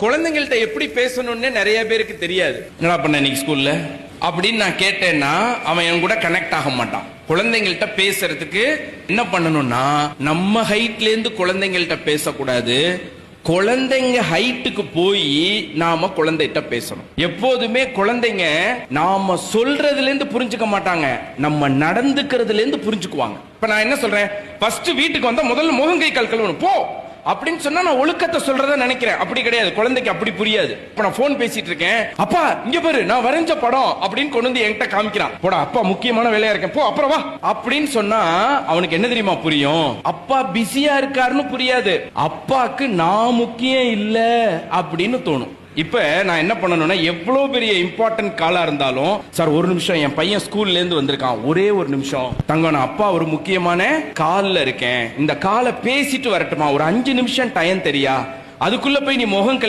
குழந்தைங்கள்ட்ட எப்படி பேசணும்னு நிறைய பேருக்கு தெரியாது. என்னடா பண்ண இன்னைக்கு ஸ்கூல்ல? அப்படின்னு நான் கேட்டேன்னா அவன் என் கூட கனெக்ட் ஆக மாட்டான். குழந்தைங்கள்ட்ட பேசுறதுக்கு என்ன பண்ணணும்னா நம்ம ஹைட்ல இருந்து குழந்தைங்கள்ட்ட பேசக்கூடாது. குழந்தைங்க ஹைட்டுக்கு போய் நாம குழந்தைகிட்ட பேசணும். எப்போதுமே குழந்தைங்க நாம சொல்றதுல இருந்து புரிஞ்சுக்க மாட்டாங்க. நம்ம நடந்துக்கிறதுல இருந்து புரிஞ்சுக்குவாங்க. இப்ப நான் என்ன சொல்றேன்? ஃபர்ஸ்ட் வீட்டுக்கு வந்தா முதல்ல முகங்கை கல் கழுவணும். போ! அப்படின்னு சொன்னா நான் ஒழுக்கத்தை சொல்றத நினைக்கிறேன். அப்படி கிடையாது. குழந்தைக்கு அப்படி புரியாது. இப்ப நான் போன் பேசிட்டு இருக்கேன். அப்பா இங்க பாரு நான் வரைஞ்ச படம் அப்படின்னு கொண்டு வந்து என்கிட்ட காமிக்கிறான். போடா அப்பா முக்கியமான வேலையா இருக்கேன். போ அப்புறம் வா. அப்படின்னு சொன்னா அவனுக்கு என்ன தெரியுமா புரியும்? அப்பா பிஸியா இருக்காருன்னு புரியாது. அப்பாக்கு நான் முக்கியம் இல்ல அப்படின்னு தோணும். இப்ப நான் என்ன பண்ணணும்னா எவ்வளவு பெரிய இம்பார்ட்டன்ட் காலா இருந்தாலும் சார் ஒரு நிமிஷம் என் பையன் ஸ்கூல்ல இருந்து வந்திருக்கான். ஒரே ஒரு நிமிஷம். தங்க நான் அப்பா ஒரு முக்கியமான கால்ல இருக்கேன். இந்த காலை பேசிட்டு வரட்டுமா? ஒரு அஞ்சு நிமிஷம் டைம் தெரியா? அதுக்குள்ள போய் நீ முகம் கழுவி